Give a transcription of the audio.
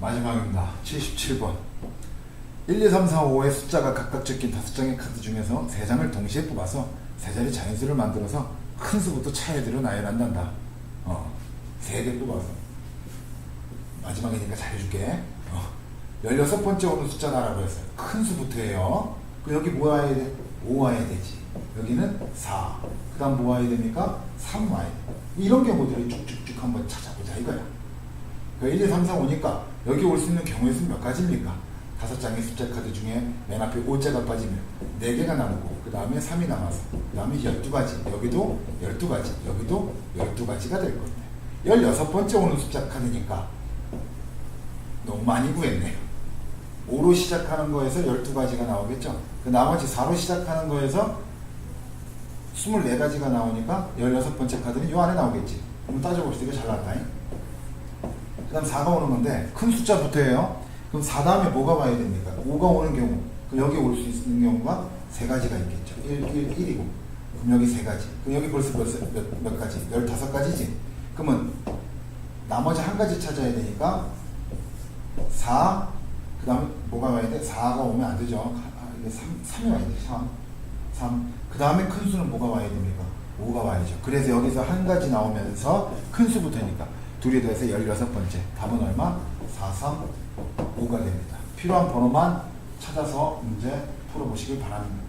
마지막입니다. 77번. 1, 2, 3, 4, 5의 숫자가 각각 적힌 다섯 장의 카드 중에서 세 장을 동시에 뽑아서 세 자리 자연수를 만들어서 큰 수부터 차례대로 나열한단다. 어, 세개 뽑아서. 마지막이니까 잘해줄게. 어, 16번째 오는 숫자가 라고 했어요. 큰 수부터예요. 그 여기 뭐 와야 돼? 5 와야 되지. 여기는 4. 그 다음 뭐 와야 됩니까? 3 와야 돼. 이런 경우들을 쭉쭉쭉 한번 찾아보자 이거야. 그 1, 2, 3, 4, 5니까 여기 올 수 있는 경우의 수 몇 가지입니까? 다섯 장의 숫자 카드 중에 맨 앞에 5자가 빠지면 4개가 남고 그 다음에 3이 남아서 그 다음에 12가지 여기도 12가지 여기도 12가지가 될 겁니다. 16번째 오는 숫자 카드니까 너무 많이 구했네요. 5로 시작하는 거에서 12가지가 나오겠죠. 그 나머지 4로 시작하는 거에서 24가지가 나오니까 16번째 카드는 이 안에 나오겠지. 그럼 따져봅시다. 이거 잘 나왔다. 그 다음 4가 오는 건데 큰 숫자부터예요. 그럼 4 다음에 뭐가 와야 됩니까? 5가 오는 경우 그럼 여기 올 수 있는 경우가 세 가지가 있겠죠. 1, 1, 1이고 그럼 여기 세 가지 그럼 여기 벌써 벌써 몇, 몇 가지? 15가지지? 그러면 나머지 한 가지 찾아야 되니까 4, 그 다음에 뭐가 와야 돼? 4가 오면 안 되죠. 아, 이게 3, 3이 와야 돼. 3. 3. 그 다음에 큰 수는 뭐가 와야 됩니까? 5가 와야죠. 그래서 여기서 한 가지 나오면서 큰 수부터니까 둘이 더해서 16번째. 답은 얼마? 4, 3, 5가 됩니다. 필요한 번호만 찾아서 문제 풀어보시길 바랍니다.